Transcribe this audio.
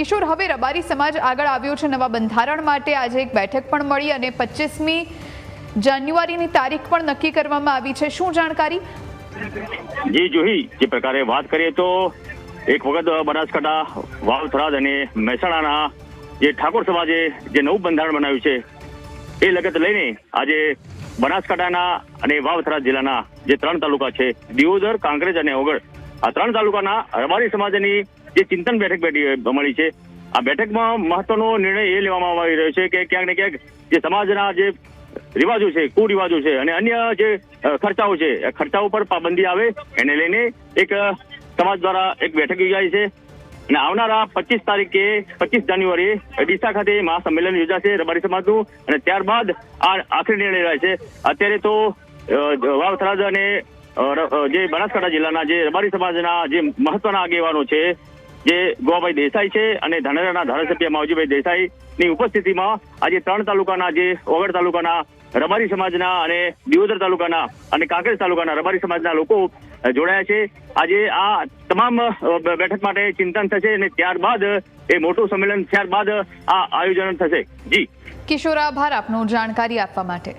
કિશોર, હવે રબારી સમાજ આગળ આવ્યો છે. નવા બંધારણ માટે આજે એક બેઠક પણ મળી અને પચીસમી જાન્યુઆરીની તારીખ પણ નક્કી કરવામાં આવી છે. શું જાણકારી? જી, જોહી, જે પ્રકારે વાત કરીએ તો એક વખત બનાસકાંઠા વાવ થરાદ અને મહેસાણાના જે ઠાકોર સમાજે જે નવું બંધારણ બનાવ્યું છે, એ લગત લઈને આજે બનાસકાંઠાના અને વાવ થરાદ જિલ્લાના જે ત્રણ તાલુકા છે, દિયોદર, કાંકરેજ અને ઓગળ આ ત્રણ તાલુકાના રબારી સમાજની જે ચિંતન બેઠક બેઠી મળી છે. આ બેઠકમાં મહત્વનો નિર્ણય એ લેવામાં આવી રહ્યો છે કે ક્યાંક ને ક્યાંક જે સમાજના જે રિવાજો છે, કુરિવાજો છે અને અન્ય જે ખર્ચાઓ છે ખર્ચાઓ પર પાબંદી આવે. એને લઈને એક સમાજ દ્વારા એક બેઠક યોજાઈ છે. અને આવનારા પચીસ તારીખે, પચીસ જાન્યુઆરી ડીસા ખાતે મહાસંમેલન યોજાશે રબારી સમાજનું. અને ત્યારબાદ આ આખરી નિર્ણય રહે છે. અત્યારે તો વાવ થરાદ અને જે બનાસકાંઠા જિલ્લાના જે રબારી સમાજના જે મહત્વના આગેવાનો છે, જે ગોવાભાઈ દેસાઈ છે અને ધાનેરાના ધારાસભ્ય માવજીભાઈ દેસાઈની ઉપસ્થિતિમાં આજે ત્રણ તાલુકાના જે ઓગળ તાલુકાના રબારી સમાજના અને દિયોદર તાલુકાના અને કાંકરેજ તાલુકાના રબારી સમાજના લોકો જોડાયા છે. આજે આ તમામ બેઠક માટે ચિંતન થશે અને ત્યારબાદ એ મોટું સંમેલન ત્યારબાદ આ આયોજન થશે. જી. કિશોર, આભાર આપનો જાણકારી આપવા માટે.